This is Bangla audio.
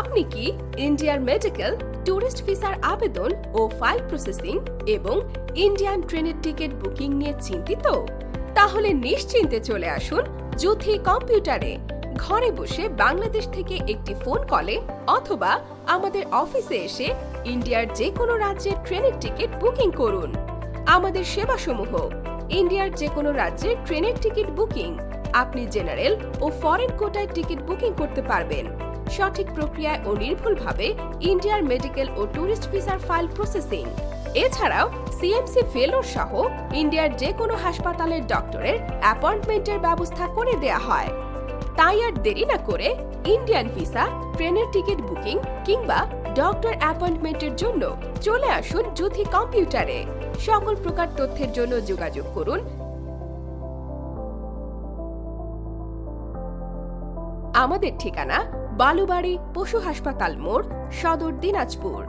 আপনি কি ইন্ডিয়ার মেডিকেল ট্যুরিস্ট ভিসার আবেদন ও ফাইল প্রসেসিং এবং ইন্ডিয়ান ট্রেনের টিকিট বুকিং নিয়ে চিন্তিত? তাহলে নিশ্চিন্তে চলে আসুন জুথি কম্পিউটারে। ঘরে বসে বাংলাদেশ থেকে একটি ফোন কলে অথবা আমাদের অফিসে এসে ইন্ডিয়ার যে কোনো রাজ্যের ট্রেনের টিকিট বুকিং করুন। আমাদের সেবাসমূহ, ইন্ডিয়ার যে কোনো রাজ্যের ট্রেনের টিকিট বুকিং, আপনি জেনারেল ও ফরেন কোটায় টিকিট বুকিং করতে পারবেন। সঠিক প্রক্রিয়ায় ও নির্ভুলভাবে ইন্ডিয়ার মেডিকেল ও ট্যুরিস্ট ভিসার ফাইল প্রসেসিং। এছাড়াও সিএমসি ফেলোর সহ ইন্ডিয়ার যে কোনো হাসপাতালের ডক্টরের অ্যাপয়েন্টমেন্টের ব্যবস্থা করে দেয়া হয়। তাই আর দেরি না করে ইন্ডিয়ান ভিসা, ট্রেনের টিকিট বুকিং কিংবা ডক্টর অ্যাপয়েন্টমেন্টের জন্য চলে আসুন জুথি কম্পিউটারে। সকল প্রকার তথ্যের জন্য যোগাযোগ করুন। আমাদের ঠিকানা বালুবাড়ি পশু হাসপাতাল মোড় সদর দিনাজপুর।